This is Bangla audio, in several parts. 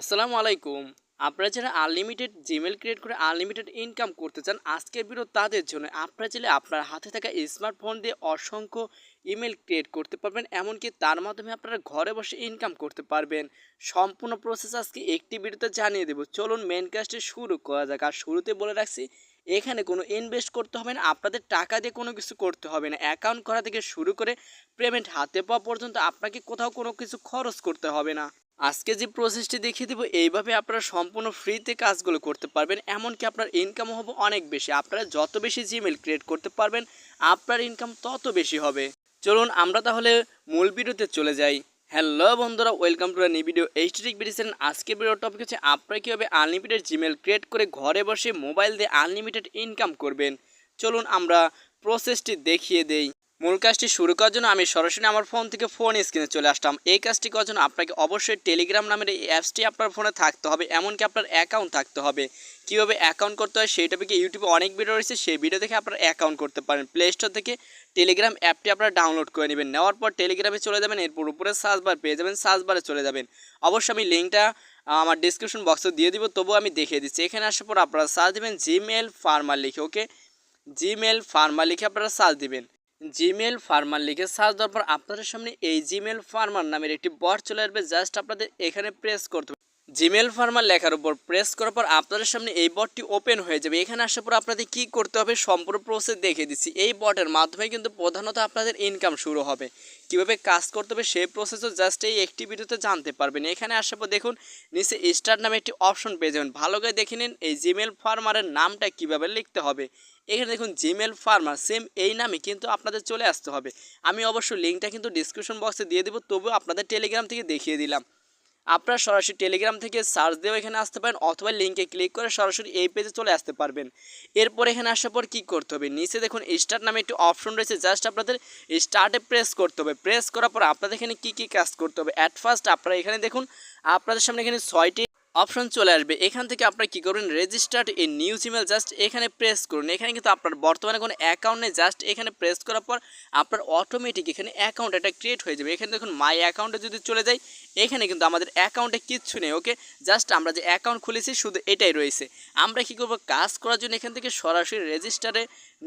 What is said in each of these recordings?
আসসালামু আলাইকুম। আপনারা যারা আনলিমিটেড জিমেল ক্রিয়েট করে আনলিমিটেড ইনকাম করতে চান, আজকের ভিডিও তাদের জন্য আপনারা চাইলে আপনার হাতে থাকা স্মার্টফোন দিয়ে অসংখ্য ইমেল ক্রিয়েট করতে পারবেন, এমনকি তার মাধ্যমে আপনারা ঘরে বসে ইনকাম করতে পারবেন। সম্পূর্ণ প্রসেস আজকে একটি ভিডিওতে জানিয়ে দেবো। চলুন মেন কাজটি শুরু করা যাক। আর শুরুতে বলে রাখছি, এখানে কোনো ইনভেস্ট করতে হবে না, আপনাদের টাকা দিয়ে কোনো কিছু করতে হবে না। অ্যাকাউন্ট করা থেকে শুরু করে পেমেন্ট হাতে পাওয়া পর্যন্ত আপনাকে কোথাও কোনো কিছু খরচ করতে হবে না। আজকে যে প্রসেসটি দেখিয়ে দেবো, এইভাবে আপনারা সম্পূর্ণ ফ্রিতে কাজগুলো করতে পারবেন, এমনকি আপনার ইনকামও হবে অনেক বেশি। আপনারা যত বেশি জিমেল ক্রিয়েট করতে পারবেন, আপনার ইনকাম তত বেশি হবে। চলুন আমরা তাহলে মূল ভিডিওতে চলে যাই। হ্যালো বন্ধুরা ওয়েলকাম টু নিউ ভিডিও এইচটিক বিডিসেন আজকের ভিডিও টপিক হচ্ছে, আপনারা কীভাবে আনলিমিটেড জিমেল ক্রিয়েট করে ঘরে বসে মোবাইল দিয়ে আনলিমিটেড ইনকাম করবেন? চলুন আমরা প্রসেসটি দেখিয়ে দেই। মূল কাজটি শুরু করার জন্য আমি সরাসরি আমার ফোন থেকে ফোন স্ক্রিনে চলে আসলাম। এই কাজটি করার জন্য আপনাকে অবশ্যই টেলিগ্রাম নামের এই অ্যাপসটি আপনার ফোনে থাকতে হবে, এমনকি আপনার অ্যাকাউন্ট থাকতে হবে। কীভাবে অ্যাকাউন্ট করতে হয় সেই টপিকে ইউটিউবে অনেক ভিডিও রয়েছে, সেই ভিডিও দেখে আপনারা অ্যাকাউন্ট করতে পারেন। প্লে স্টোর থেকে টেলিগ্রাম অ্যাপটি আপনারা ডাউনলোড করে নেবেন। নেওয়ার পর টেলিগ্রামে চলে যাবেন, এরপর উপরে সার্চ বার পেয়ে যাবেন সার্চ বারে চলে যাবেন। অবশ্যই আমি লিঙ্কটা আমার ডিসক্রিপশন বক্সে দিয়ে দিব, তবুও আমি দেখিয়ে দিচ্ছি। এখানে আসার পর আপনারা সার্চ দেবেন জিমেল ফার্মার লিখে ওকে জিমেল ফার্মার লিখে আপনারা সার্চ দিবেন। জিমেল ফার্মার লিখে সার্চ দেওয়ার পর আপনাদের সামনে এই জিমেল ফার্মার নামের একটি বট চলে আসবে। জাস্ট আপনাদের এখানে প্রেস করতে হবে। জিমেল ফার্মার লেখার উপর প্রেস করার পর আপনাদের সামনে এই বটটি ওপেন হয়ে যাবে। এখানে আসার পর আপনাদের কি করতে হবে সম্পূর্ণ প্রসেস দেখিয়ে দিচ্ছি। এই বটের মাধ্যমে কিন্তু প্রধানত আপনাদের ইনকাম শুরু হবে। কীভাবে কাজ করতে হবে সেই প্রসেসও জাস্ট এই একটি ভিডিওতে জানতে পারবেন। এখানে আসার পর দেখুন, নিচে স্টার্ট নামে একটি অপশন পেয়ে যাবেন। ভালো করে দেখে নিন এই জিমেল ফার্মারের নামটা কীভাবে লিখতে হবে। এখানে দেখুন জিমেল ফার্মার সেম এই নামে কিন্তু আপনাদের চলে আসতে হবে। আমি অবশ্য লিঙ্কটা কিন্তু ডিসক্রিপশন বক্সে দিয়ে দেবো, তবুও আপনাদের টেলিগ্রাম থেকে দেখিয়ে দিলাম। আপনারা সরাসরি টেলিগ্রাম থেকে সার্চ দিয়েও এখানে আসতে পারেন অথবা লিঙ্কে ক্লিক করে সরাসরি এই পেজে চলে আসতে পারবেন। এরপর এখানে আসার পর কী করতে হবে? নিচে দেখুন স্টার্ট নামে একটি অপশন রয়েছে জাস্ট আপনাদের স্টার্টে প্রেস করতে হবে। প্রেস করার পর আপনাদের এখানে কী কী কাজ করতে হবে? অ্যাট ফার্স্ট আপনারা এখানে দেখুন, আপনাদের সামনে এখানে ছয়টি অপশন চলে আসবে। এখান থেকে আপনারা কী করবেন? Registered a news email just এখানে প্রেস করুন। এখানে কিন্তু আপনার বর্তমানে কোনো অ্যাকাউন্ট নেই, জাস্ট এখানে প্রেস করার পর আপনার অটোমেটিক এখানে অ্যাকাউন্ট একটা ক্রিয়েট হয়ে যাবে। এখানে দেখুন মাই অ্যাকাউন্টে যদি চলে যাই, এখানে কিন্তু আমাদের অ্যাকাউন্টে কিচ্ছু নেই ওকে জাস্ট আমরা যে অ্যাকাউন্ট খুলেছি, শুধু এটাই রয়েছে। আমরা কী করব? কাজ করার জন্য এখান থেকে সরাসরি রেজিস্টারে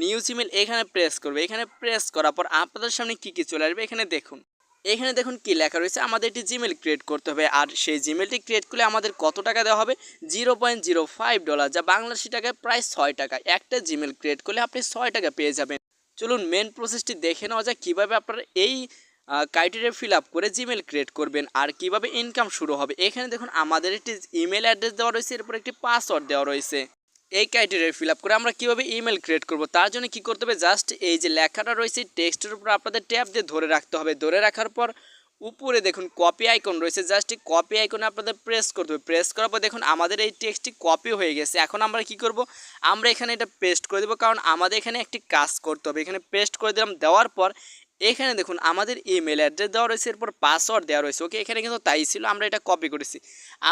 নিউজ ইমেল এখানে প্রেস করবে। এখানে প্রেস করার পর আপনাদের সামনে কী কী চলে আসবে? এখানে দেখুন। এখানে দেখুন কি লেখা রয়েছে, আমাদের একটি জিমেল ক্রিয়েট করতে হবে। আর সেই জিমেলটি ক্রিয়েট করলে আমাদের কত টাকা দেওয়া হবে? Zero point zero five dollar যা বাংলাদেশি টাকায় প্রায় ছয় টাকা। একটা জিমেল ক্রিয়েট করলে আপনি ছয় টাকা পেয়ে যাবেন। চলুন মেন প্রসেসটি দেখে নেওয়া যায় কীভাবে আপনারা এই ক্রাইটেরিয়া ফিল আপ করে জিমেল ক্রিয়েট করবেন আর কীভাবে ইনকাম শুরু হবে। এখানে দেখুন, আমাদের একটি ইমেল অ্যাড্রেস দেওয়া রয়েছে, এরপর একটি পাসওয়ার্ড দেওয়া রয়েছে। এই ক্রাইটেরিয়া ফিল আপ করে আমরা কীভাবে ইমেল ক্রিয়েট করব? তার জন্য কী করতে হবে? জাস্ট এই যে লেখাটা রয়েছে টেক্সটের উপর আপনাদের ট্যাব দিয়ে ধরে রাখতে হবে। ধরে রাখার পর উপরে দেখুন কপি আইকন রয়েছে। জাস্ট এই কপি আইকনে আপনাদের প্রেস করতে হবে। প্রেস করার পর দেখুন আমাদের এই টেক্সটটি কপি হয়ে গেছে। এখন আমরা কি করব? আমরা এখানে এটা পেস্ট করে দেবো। কারণ আমাদের এখানে একটি কাজ করতে হবে। এখানে পেস্ট করে দিলাম। দেওয়ার পর এখানে দেখুন আমাদের ইমেল অ্যাড্রেস দেওয়া রয়েছে। এরপর পাসওয়ার্ড দেওয়া রয়েছে। ওকে এখানে কিন্তু তাই ছিল। আমরা এটা কপি করেছি।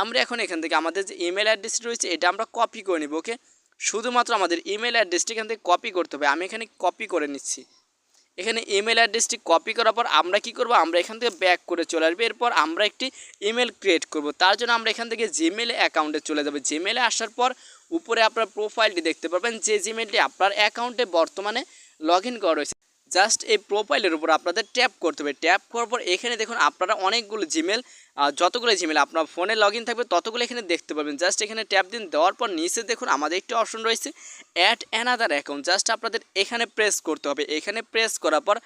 আমরা এখন এখান থেকে আমাদের যে ইমেল অ্যাড্রেস রয়েছে, এটা আমরা কপি করে নিব। ওকে শুধুমাত্র আমাদের ইমেল অ্যাড্রেসটি এখান থেকে কপি করতে হবে। আমি এখানে কপি করে নিচ্ছি। এখানে ইমেল অ্যাড্রেসটি কপি করার পর আমরা কি করব? আমরা এখান থেকে ব্যাক করে চলে আসবে। এরপর আমরা একটি ইমেল ক্রিয়েট করব। তার জন্য আমরা এখান থেকে জিমেল অ্যাকাউন্টে চলে যাব। জিমেলে আসার পর উপরে আপনার প্রোফাইলটি দেখতে পারবেন। যে জিমেলটি আপনার অ্যাকাউন্টে বর্তমানে লগ ইন করা রয়েছে জাস্ট এই প্রোফাইলের উপর আপনাদের ট্যাপ করতে হবে। ট্যাপ করার পর এখানে দেখুন আপনারা অনেকগুলো জিমেল যতগুলো জিমেল, আপনার ফোনে লগ থাকবে ততগুলো এখানে দেখতে পাবেন। জাস্ট এখানে ট্যাপ দিন, দেওয়ার পর নিচে দেখুন আমাদের একটি অপশন রয়েছে অ্যাড অ্যানাদার অ্যাকাউন্ট জাস্ট আপনাদের এখানে প্রেস করতে হবে। এখানে প্রেস করার পর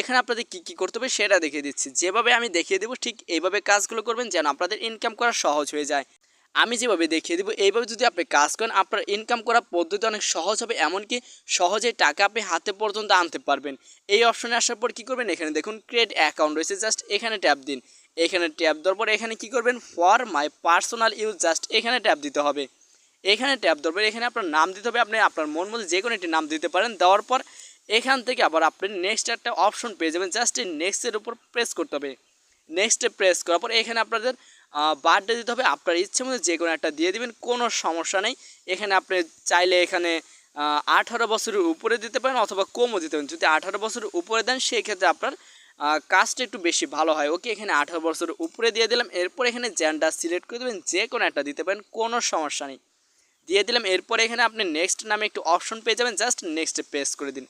এখানে আপনাদের কী কী করতে হবে সেটা দেখিয়ে দিচ্ছি। যেভাবে আমি দেখিয়ে দেবো ঠিক এইভাবে কাজগুলো করবেন যেন আপনাদের ইনকাম করা সহজ হয়ে যায়। আমি যেভাবে দেখিয়ে দেবো, এইভাবে যদি আপনি কাজ করেন, আপনার ইনকাম করার পদ্ধতি অনেক সহজ হবে, এমনকি সহজে টাকা আপনি হাতে পর্যন্ত আনতে পারবেন। এই অপশনে আসার পর কী করবেন? এখানে দেখুন ক্রিয়েট অ্যাকাউন্ট রয়েছে জাস্ট এখানে ট্যাপ দিন। এখানে ট্যাপ দেওয়ার পর এখানে কী করবেন? For my personal use just এখানে ট্যাপ দিতে হবে। এখানে ট্যাপ দেওয়ার পর এখানে আপনার নাম দিতে হবে, আপনি আপনার মন মতো যে কোনো একটি নাম দিতে পারেন। দেওয়ার পর এখান থেকে আবার আপনি নেক্সট একটা অপশন পেয়ে যাবেন জাস্ট এই নেক্সটের উপর প্রেস করতে হবে। নেক্সটে প্রেস করার পর এখানে আপনাদের বার্থডে দিতে হবে, আপনার ইচ্ছে মতো যে কোনো একটা দিয়ে দিবেন, কোনো সমস্যা নেই। এখানে আপনি চাইলে এখানে আঠারো বছরের উপরে দিতে পারেন অথবা কমও দিতে পারেন। যদি আঠারো বছরের উপরে দেন সেই ক্ষেত্রে আপনার কাজটা একটু বেশি ভালো হয়। ওকে, এখানে আঠারো বছরের উপরে দিয়ে দিলাম, এরপর এখানে জেন্ডার সিলেক্ট করে দেবেন, যে কোনো একটা দিতে পারেন, কোনো সমস্যা নেই। দিয়ে দিলাম, এরপর এখানে আপনি নেক্সট নামে একটু অপশন পেয়ে যাবেন জাস্ট নেক্সটে প্রেস করে দিন।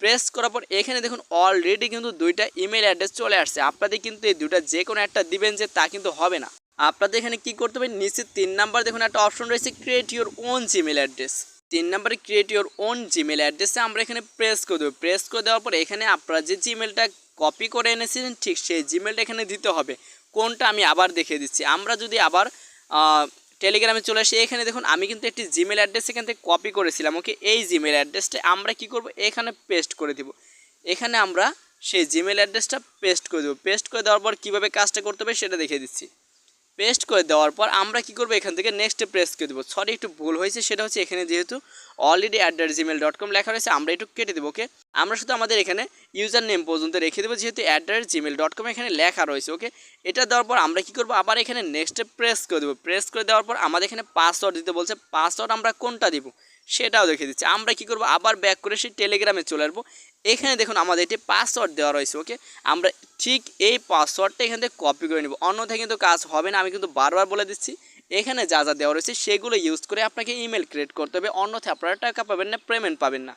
প্রেস করার পর এখানে দেখুন অলরেডি কিন্তু দুইটা ইমেল অ্যাড্রেস চলে আসছে। আপনাদের কিন্তু এই দুইটা যে কোনো একটা দিবেন যে তা কিন্তু হবে না। আপনাদের এখানে কি করতে হবে? নিচে তিন নাম্বার দেখুন, একটা অপশন রয়েছে create your own Gmail address তিন নাম্বারে ক্রিয়েট ইউর ওন জিমেল অ্যাড্রেসে আমরা এখানে প্রেস করে দেবো। প্রেস করে দেওয়ার পর এখানে আপনারা যে জিমেলটা কপি করে এনেছিলেন, ঠিক সেই জিমেলটা এখানে দিতে হবে। কোনটা আমি আবার দেখিয়ে দিচ্ছি। আমরা যদি আবার টেলিগ্রামে চলে আসি, এখানে দেখুন, আমি কিন্তু একটি জিমেল অ্যাড্রেস এখান থেকে কপি করেছিলাম। ওকে, এই জিমেল অ্যাড্রেসটা আমরা কি করব? এখানে পেস্ট করে দিব। এখানে আমরা সেই জিমেল অ্যাড্রেসটা পেস্ট করে দেবো। পেস্ট করে দেওয়ার পর কীভাবে কাজটা করতে হবে সেটা দেখিয়ে দিচ্ছি। পেস্ট করে দেওয়ার পর আমরা কি করব এখান থেকে নেক্সটে প্রেস করে দেবো। সরি একটু ভুল হয়েছে, সেটা হচ্ছে এখানে যেহেতু already at the Gmail dot com লেখা রয়েছে, আমরা একটু কেটে দেবো ওকে আমরা শুধু আমাদের এখানে ইউজার নেম পর্যন্ত রেখে দেবো, যেহেতু at the Gmail dot com এখানে লেখা রয়েছে ওকে এটা দেওয়ার পর আমরা কি করব? আবার এখানে নেক্সটে প্রেস করে দেবো প্রেস করে দেওয়ার পর আমাদের এখানে পাসওয়ার্ড দিতে বলছে পাসওয়ার্ড আমরা কোনটা দিব? সেটাও দেখে দিচ্ছি, আমরা কি করব? আবার ব্যাক করে সেই টেলিগ্রামে চলে আসব, এখানে দেখুন আমাদের এটি পাসওয়ার্ড দেওয়া রয়েছে ওকে আমরা ঠিক এই পাসওয়ার্ডটা এখান থেকে কপি করে নেব, অন্যথায় কিন্তু কাজ হবে না, আমি কিন্তু বারবার বলে দিচ্ছি এখানে যা যা দেওয়া রয়েছে সেগুলো ইউজ করে আপনাকে ইমেল ক্রিয়েট করতে হবে। অন্যথায় আপনারা টাকা পাবেন না পেমেন্ট পাবেন না।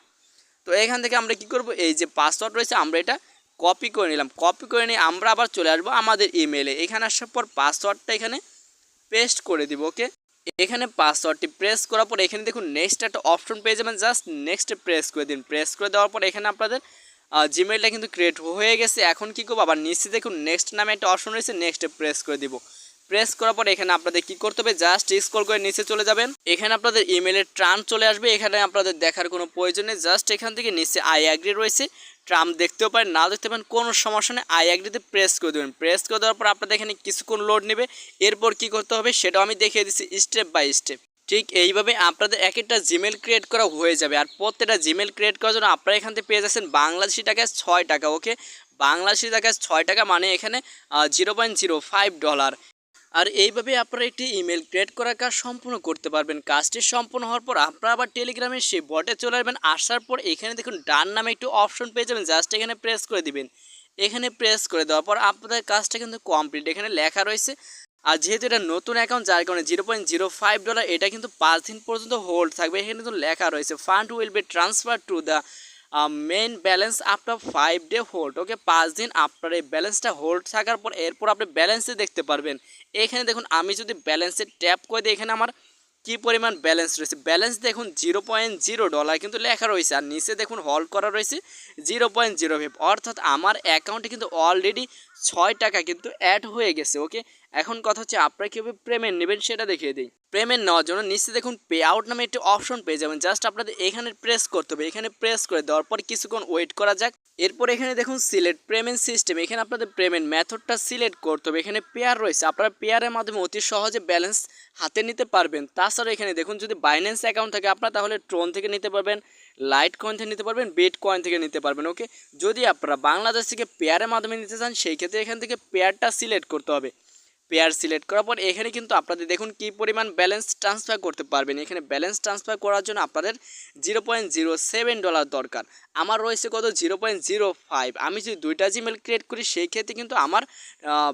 তো এখান থেকে আমরা কি করব? এই যে পাসওয়ার্ড রয়েছে, আমরা এটা কপি করে নিলাম। কপি করে নিয়ে আমরা আবার চলে আসব আমাদের ইমেলে এখানে আসার পর পাসওয়ার্ডটা এখানে পেস্ট করে দিব ওকে এখানে পাসওয়ার্ডটি প্রেস করার পর এখানে দেখুন নেক্সট একটা অপশন পেয়ে যাবেন। জাস্ট নেক্সটে প্রেস করে দিন। প্রেস করে দেওয়ার পর এখানে আপনাদের জিমেলটা কিন্তু ক্রিয়েট হয়ে গেছে। এখন কি করব? আবার নিচে দেখুন নেক্সট নামে একটা অপশন রয়েছে নেক্সটে প্রেস করে দিব। প্রেস করার পর এখানে আপনাদের কি করতে হবে? জাস্ট স্ক্রল করে নিচে চলে যাবেন। এখানে আপনাদের ইমেলের ট্রাম চলে আসবে। এখানে আপনাদের দেখার কোনো প্রয়োজন নেই। জাস্ট এখান থেকে নিচে আই অ্যাগ্রি রয়েছে। ট্রাম দেখতেও পারেন, না দেখতে পারেন, কোনো সমস্যা নেই। আই অ্যাগ্রিতে প্রেস করে দেবেন। প্রেস করে দেওয়ার পর আপনাদের এখানে কিছুক্ষণ লোড নেবে। এরপর কি করতে হবে সেটাও আমি দেখিয়ে দিচ্ছি স্টেপ বাই স্টেপ ঠিক এইভাবে আপনাদের এক একটা জিমেল ক্রিয়েট করা হয়ে যাবে। আর প্রত্যেকটা জিমেল ক্রিয়েট করার জন্য আপনারা এখান থেকে পেয়ে যাচ্ছেন বাংলাদেশি টাকায় ছয় টাকা ওকে বাংলাদেশি টাকায় ছয় টাকা মানে এখানে zero point zero five dollar আর এইভাবে আপনারা একটি ইমেল ক্রিয়েট করার কাজ সম্পূর্ণ করতে পারবেন। কাজটি সম্পূর্ণ হওয়ার পর আপনারা আবার টেলিগ্রামে সেই বটে চলে আসবেন। আসার পর এখানে দেখুন ডান নামে একটু অপশন পেয়ে যাবেন। জাস্ট এখানে প্রেস করে দিবেন। এখানে প্রেস করে দেওয়ার পর আপনাদের কাজটা কিন্তু কমপ্লিট এখানে লেখা রয়েছে। আর যেহেতু এটা নতুন অ্যাকাউন্ট যার কারণে zero point zero five dollar এটা কিন্তু পাঁচ দিন পর্যন্ত হোল্ড থাকবে। এখানে কিন্তু লেখা রয়েছে fund will be transfer to the main balance after five day hold okay পাঁচ দিন আপনার এই ব্যালেন্সটা হোল্ড থাকার পর এরপর আপনি ব্যালেন্সে দেখতে পারবেন। এখানে দেখুন, আমি যদি ব্যালেন্সে ট্যাপ করে দিই, এখানে আমার কি পরিমাণ ব্যালেন্স রয়েছে? ব্যালেন্স দেখুন জিরো পয়েন্ট জিরো ডলার কিন্তু লেখা রয়েছে, আর নিচে দেখুন হোল্ড করা রয়েছে জিরো পয়েন্ট জিরো ফাইভ অর্থাৎ আমার অ্যাকাউন্টে কিন্তু অলরেডি ছয় টাকা কিন্তু অ্যাড হয়ে গেছে ওকে এখন কথা হচ্ছে, আপনারা কীভাবে পেমেন্ট নেবেন সেটা দেখিয়ে দিই। পেমেন্ট নেওয়ার জন্য নিচে দেখুন পে আউট নামে একটি অপশন পেয়ে যাবেন। জাস্ট আপনাদের এখানে প্রেস করতে হবে, এখানে প্রেস করে দেওয়ার পর কিছুক্ষণ ওয়েট করা যাক। এরপর এখানে দেখুন সিলেক্ট পেমেন্ট সিস্টেম এখানে আপনাদের পেমেন্ট মেথডটা সিলেক্ট করতে হবে। এখানে পেয়ার রয়েছে, আপনারা পেয়ারের মাধ্যমে অতি সহজে ব্যালেন্স হাতে নিতে পারবেন। তাছাড়া এখানে দেখুন, যদি বাইন্যান্স অ্যাকাউন্ট থাকে, আপনারা তাহলে ট্রোন থেকে নিতে পারবেন। লাইট কয়েন থেকে নিতে পারবেন বেট কয়েন থেকে নিতে পারবেন ওকে যদি আপনারা বাংলাদেশ থেকে পেয়ারের মাধ্যমে নিতে চান, সেই ক্ষেত্রে এখান থেকে পেয়ারটা সিলেক্ট করতে হবে। পেয়ার সিলেক্ট করার পর এখানে কিন্তু আপনাদের দেখুন কী পরিমাণ ব্যালেন্স ট্রান্সফার করতে পারবেন। এখানে ব্যালেন্স ট্রান্সফার করার জন্য আপনাদের zero point zero seven dollar দরকার। আমার রয়েছে কত? জিরো পয়েন্ট জিরো ফাইভ আমি যদি দুইটা জিমেল ক্রিয়েট করি, সেই ক্ষেত্রে কিন্তু আমার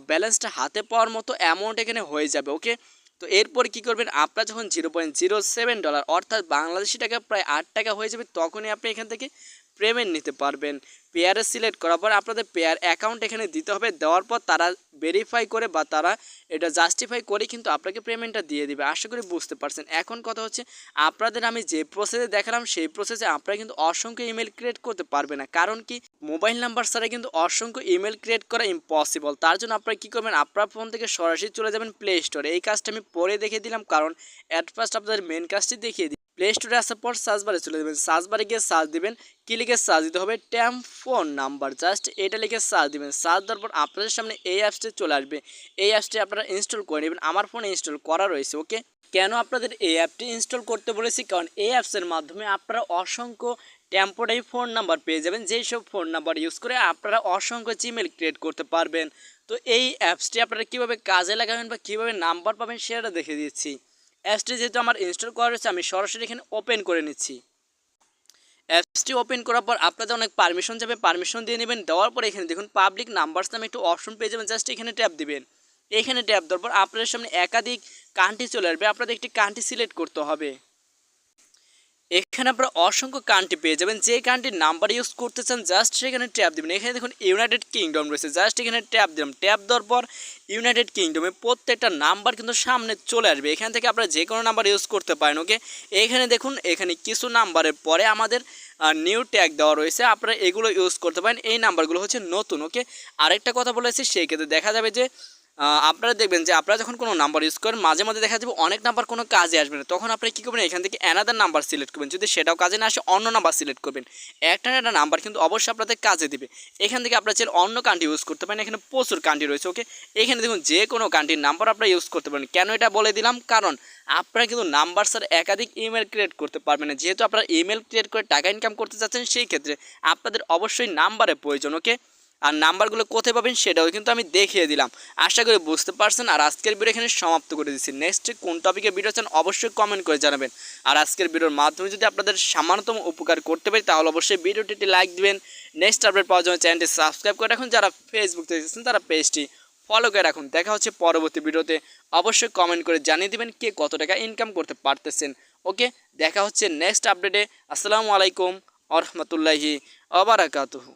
ব্যালেন্সটা হাতে পাওয়ার মতো অ্যামাউন্ট এখানে হয়ে যাবে ওকে তো এরপর কি করবেন? আপনার যখন zero point zero seven dollar অর্থাৎ বাংলাদেশি টাকা প্রায় আট টাকা হয়ে যাবে, তখনই আপনি এখান থেকে পেমেন্ট নিতে পারবেন। পেয়ারে সিলেক্ট করার পর আপনাদের পেয়ার অ্যাকাউন্ট এখানে দিতে হবে। দেওয়ার পর তারা ভেরিফাই করে বা তারা এটা জাস্টিফাই করে কিন্তু আপনাকে পেমেন্টটা দিয়ে দিবে। আশা করি বুঝতে পারছেন। এখন কথা হচ্ছে, আপনাদের আমি যে প্রসেসে দেখালাম, সেই প্রসেসে আপনারা কিন্তু অসংখ্য ইমেল ক্রিয়েট করতে পারবে না। কারণ কি মোবাইল নাম্বার ছাড়া কিন্তু অসংখ্য ইমেল ক্রিয়েট করা ইম্পসিবল তার জন্য আপনারা কী করবেন, আপনার ফোন থেকে সরাসরি চলে যাবেন প্লে স্টোরে এই কাজটা আমি পরে দেখে দিলাম, কারণ অ্যাট ফার্স্ট আপনাদের মেন কাজটি দেখিয়ে দিই প্লে স্টোরে আসার পর সার্চ বারে চলে যাবেন। সার্চ বারে গিয়ে সার্চ দিবেন, কি লিখে সার্চ দিতে হবে? ট্যাম ফোন নাম্বার জাস্ট এটা লিখে সার্চ দিবেন। সার্চ দেওয়ার পর আপনাদের সামনে এই অ্যাপসটি চলে আসবে। এই অ্যাপসটি আপনারা ইনস্টল করে নেবেন। আমার ফোনে ইনস্টল করা রয়েছে ওকে কেন আপনাদের এই অ্যাপটি ইনস্টল করতে বলেছি? কারণ এই অ্যাপসের মাধ্যমে আপনারা অসংখ্য টেম্পোরারি ফোন নাম্বার পেয়ে যাবেন। যেই সব ফোন নাম্বার ইউজ করে আপনারা অসংখ্য জিমেল ক্রিয়েট করতে পারবেন। তো এই অ্যাপসটি আপনারা কীভাবে কাজে লাগাবেন বা কীভাবে নাম্বার পাবেন সেটা দেখে দিচ্ছি। অ্যাপসটি যেহেতু আমার ইনস্টল করা রয়েছে, আমি সরাসরি এখানে ওপেন করে নিচ্ছি। অ্যাপসটি ওপেন করার পর আপনাদের অনেক পারমিশন যাবে পারমিশন দিয়ে নেবেন, দেওয়ার পর এখানে দেখুন পাবলিক নাম্বারস নামে একটু অপশন পেয়ে যাবেন জাস্ট এখানে ট্যাপ দিবেন। এখানে ট্যাপ দেওয়ার পর আপনাদের সামনে একাধিক কান্ট্রি চলে আসবে, আপনাদের একটি কান্ট্রি সিলেক্ট করতে হবে। এখানে আপনারা অসংখ্য কান্ট্রি পেয়ে যাবেন। যে কান্ট্রির নাম্বার ইউজ করতে চান জাস্ট সেখানে ট্যাপ দেবেন। এখানে দেখুন ইউনাইটেড কিংডম রয়েছে। জাস্ট এখানে ট্যাপ দিলাম। ট্যাপ দেওয়ার পর ইউনাইটেড কিংডমে প্রত্যেকটা নাম্বার কিন্তু সামনে চলে আসবে। এখান থেকে আপনারা যে কোনো নাম্বার ইউজ করতে পারেন ওকে এখানে দেখুন, এখানে কিছু নাম্বারের পরে আমাদের নিউ ট্যাগ দেওয়া রয়েছে। আপনারা এগুলো ইউজ করতে পারেন। এই নাম্বারগুলো হচ্ছে নতুন ওকে আরেকটা কথা বলেছি সেই ক্ষেত্রে দেখা যাবে যে আপনারা দেখবেন যে আপনারা যখন কোনো নাম্বার ইউজ করেন, মাঝে মাঝে দেখা যাবে অনেক নাম্বার কোনো কাজে আসবে না। তখন আপনি কী করবেন? এখান থেকে অ্যানাদার নাম্বার সিলেক্ট করবেন। যদি সেটাও কাজে না আসে, অন্য নাম্বার সিলেক্ট করবেন। একটা একটা নাম্বার কিন্তু অবশ্যই আপনাদের কাজে দিবে। এখান থেকে আপনারা চাইলে অন্য কান্ট্রি ইউজ করতে পারেন। এখানে প্রচুর কান্ট্রি রয়েছে ওকে এখানে দেখুন, যে কোনো কান্ট্রির নাম্বার আপনারা ইউজ করতে পারেন। কেন এটা বলে দিলাম? কারণ আপনারা কিন্তু নাম্বার স্যার একাধিক ইমেল ক্রিয়েট করতে পারবেন না। যেহেতু আপনারা ইমেল ক্রিয়েট করে টাকা ইনকাম করতে চাচ্ছেন, সেই ক্ষেত্রে আপনাদের অবশ্যই নাম্বারের প্রয়োজন ওকে আর নাম্বারগুলো কোথায় পাবেন সেটাও কিন্তু আমি দেখিয়ে দিলাম। আশা করি বুঝতে পারছেন, আর আজকের ভিডিও এখানে সমাপ্ত করে দিচ্ছি। নেক্সট কোন টপিকে ভিডিও চান অবশ্যই কমেন্ট করে জানাবেন। আর আজকের ভিডিওর মাধ্যমে যদি আপনাদের সামান্যতম উপকার করতে পারি, তাহলে অবশ্যই ভিডিওটি একটি লাইক দিবেন। নেক্সট আপডেট পাওয়ার জন্য চ্যানেলটি সাবস্ক্রাইব করে রাখুন। যারা ফেসবুক দেখছেন, তারা পেজটি ফলো করে রাখুন। দেখা হচ্ছে পরবর্তী ভিডিওতে অবশ্যই কমেন্ট করে জানিয়ে দেবেন কে কত টাকা ইনকাম করতে পারতেছেন। ওকে দেখা হচ্ছে নেক্সট আপডেটে আসসালামু আলাইকুম আ রহমতুল্লাহি আবরাকাতুহু।